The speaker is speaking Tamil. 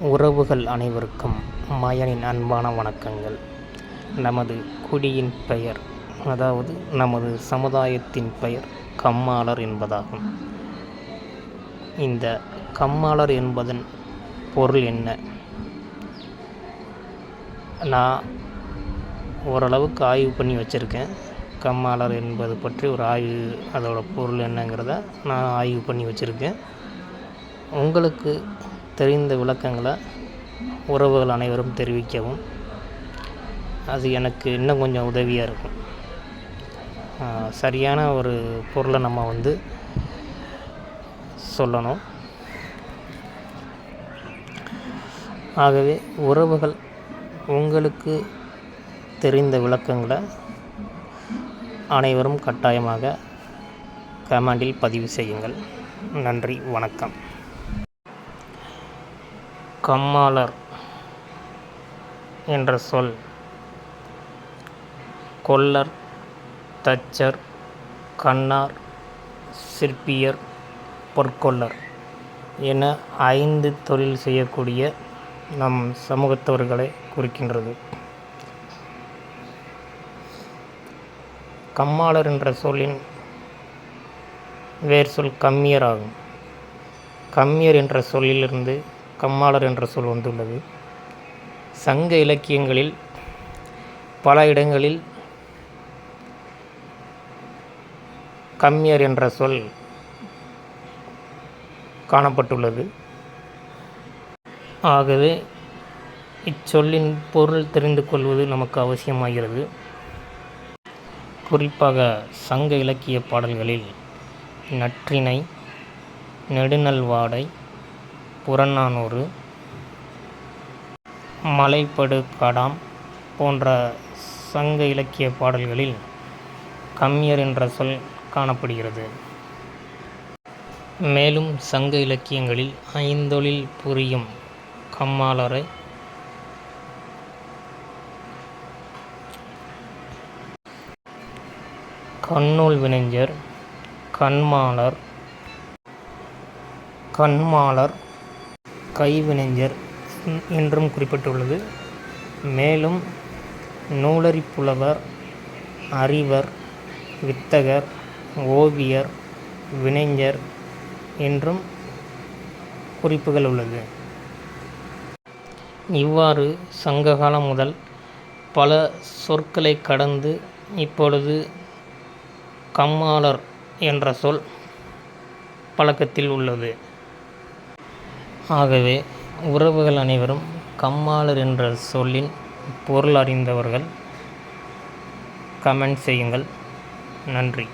உறவுகள் அனைவருக்கும் மயனின் அன்பான வணக்கங்கள். நமது குடியின் பெயர் அதாவது நமது சமுதாயத்தின் பெயர் கம்மாளர் என்பதாகும். இந்த கம்மாளர் என்பதன் பொருள் என்ன? நான் ஓரளவுக்கு ஆய்வு பண்ணி வச்சுருக்கேன். கம்மாளர் என்பது பற்றி ஒரு ஆய்வு அதோடய பொருள் என்னங்கிறத நான் ஆய்வு பண்ணி வச்சுருக்கேன். உங்களுக்கு தெரிந்த விளக்கங்களை உறவுகள் அனைவரும் தெரிவிக்கவும். அது எனக்கு இன்னும் கொஞ்சம் உதவியாக இருக்கும். சரியான ஒரு பொருளை நம்ம வந்து சொல்லணும். ஆகவே உறவுகள் உங்களுக்கு தெரிந்த விளக்கங்களை அனைவரும் கட்டாயமாக கமெண்டில் பதிவு செய்யுங்கள். நன்றி வணக்கம். கம்மாளர் என்ற சொல். கொல்லர் தச்சர் கண்ணார் சிற்பியர் பொற்கொல்லர் என ஐந்து தொழில் செய்யக்கூடிய நம் சமூகத்தவர்களை குறிக்கின்றது. கம்மாளர் என்ற சொல்லின் வேர் சொல் கம்மியர் ஆகும். கம்மியர் என்ற சொல்லிலிருந்து கம்மாளர் என்ற சொல் வந்துள்ளது. சங்க இலக்கியங்களில் பல இடங்களில் கம்மியர் என்ற சொல் காணப்பட்டுள்ளது. ஆகவே இச்சொல்லின் பொருள் தெரிந்து கொள்வது நமக்கு அவசியமாகிறது. குறிப்பாக சங்க இலக்கிய பாடல்களில் நற்றினை நெடுநல்வாடை புறநானூறு மலைப்படுகாடாம் போன்ற சங்க இலக்கிய பாடல்களில் கம்மியர் என்ற சொல் காணப்படுகிறது. மேலும் சங்க இலக்கியங்களில் ஐந்தொழில் புரியும் கம்மாளரை கண்ணூல் வினைஞர் கண்மாளர் கண்மாளர் கைவினைஞர் என்றும் குறிப்பிட்டுள்ளது. மேலும் நூலறிப்புலவர் அறிவர் வித்தகர் ஓவியர் வினைஞர் என்றும் குறிப்புகள் உள்ளது. இவ்வாறு சங்ககாலம் முதல் பல சொற்களை கடந்து இப்பொழுது கம்மாளர் என்ற சொல் பழக்கத்தில் உள்ளது. ஆகவே உறவுகள் அனைவரும் கம்மாளர் என்ற சொல்லின் பொருள் அறிந்தவர்கள். கமெண்ட் செய்யுங்கள். நன்றி.